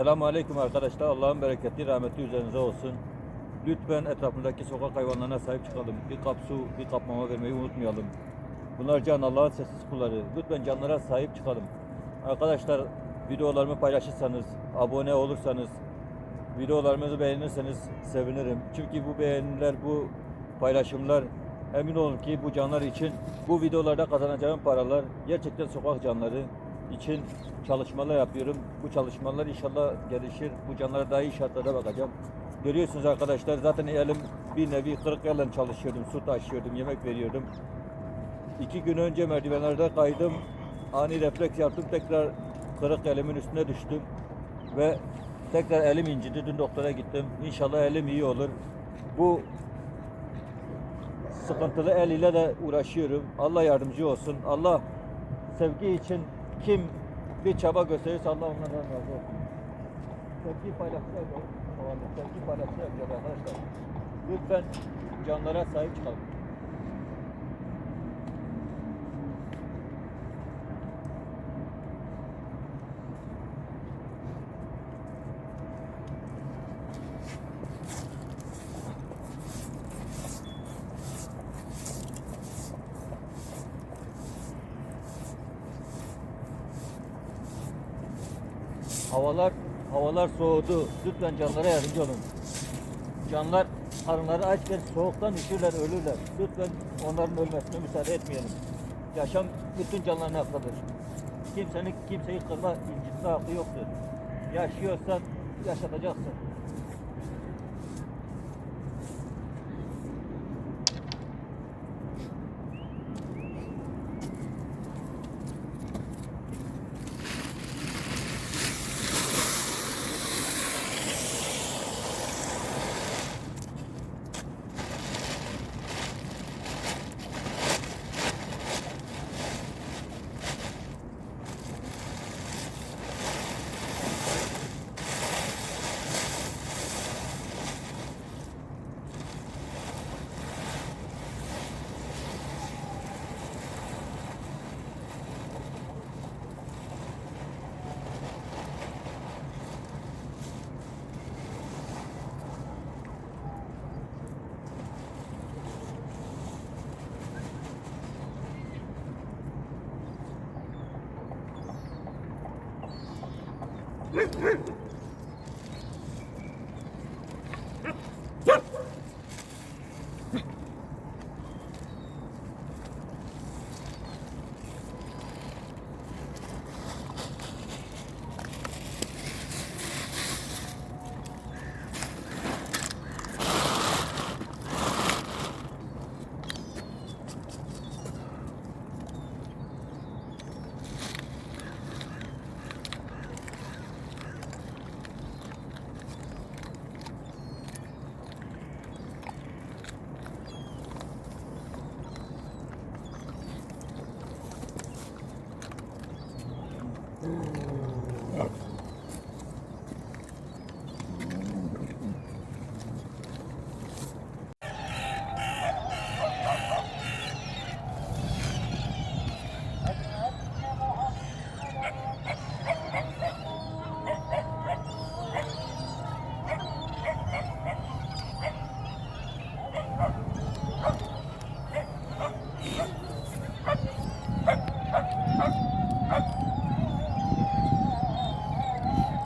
Selamun Aleyküm arkadaşlar. Allah'ın bereketi, rahmeti üzerinize olsun. Lütfen etrafındaki sokak hayvanlarına sahip çıkalım. Bir kap su, bir kap mama vermeyi unutmayalım. Bunlar can Allah'ın sessiz kulları. Lütfen canlara sahip çıkalım. Arkadaşlar videolarımı paylaşırsanız, abone olursanız, videolarımızı beğenirseniz sevinirim. Çünkü bu beğeniler, bu paylaşımlar emin olun ki bu canlar için bu videolarda kazanacağım paralar gerçekten sokak canları için çalışmalar yapıyorum. Bu çalışmalar inşallah gelişir. Bu canlara daha iyi şartlarda bakacağım. Görüyorsunuz arkadaşlar zaten elim bir nevi kırık yerle çalışıyordum. Su taşıyordum, yemek veriyordum. İki gün önce merdivenlerde kaydım. Ani refleks yaptım. Tekrar kırık elimin üstüne düştüm. Ve tekrar elim incidi. Dün doktora gittim. İnşallah elim iyi olur. Bu sıkıntılı el ile de uğraşıyorum. Allah yardımcı olsun. Allah sevgi için kim bir çaba gösterirse Allah onlardan razı olsun. Sevgi paylaşacağız. Sevgi paylaşacağız arkadaşlar. Lütfen canlara sahip çıkalım. Havalar havalar soğudu. Lütfen canlara yardımcı olun. Canlar karınları aç ve soğuktan üşürler, ölürler. Lütfen onların ölmesine müsaade etmeyelim. Yaşam bütün canların hakkıdır. Kimsenin kimseyi kırma, incitme hakkı yoktur. Yaşıyorsan yaşatacaksın. Ha ha ha!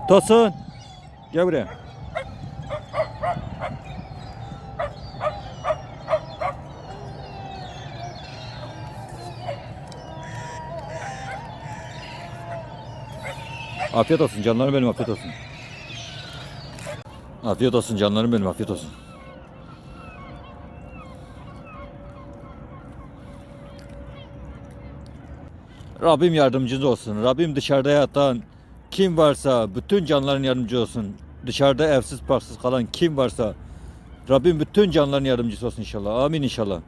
Tosun. Gel buraya. Afiyet olsun canlarım benim afiyet olsun. Afiyet olsun canlarım benim afiyet olsun. Rabbim yardımcınız olsun. Rabbim dışarıda yatan kim varsa bütün canların yardımcı olsun. Dışarıda evsiz parksız kalan kim varsa Rabbim bütün canların yardımcısı olsun inşallah. Amin inşallah.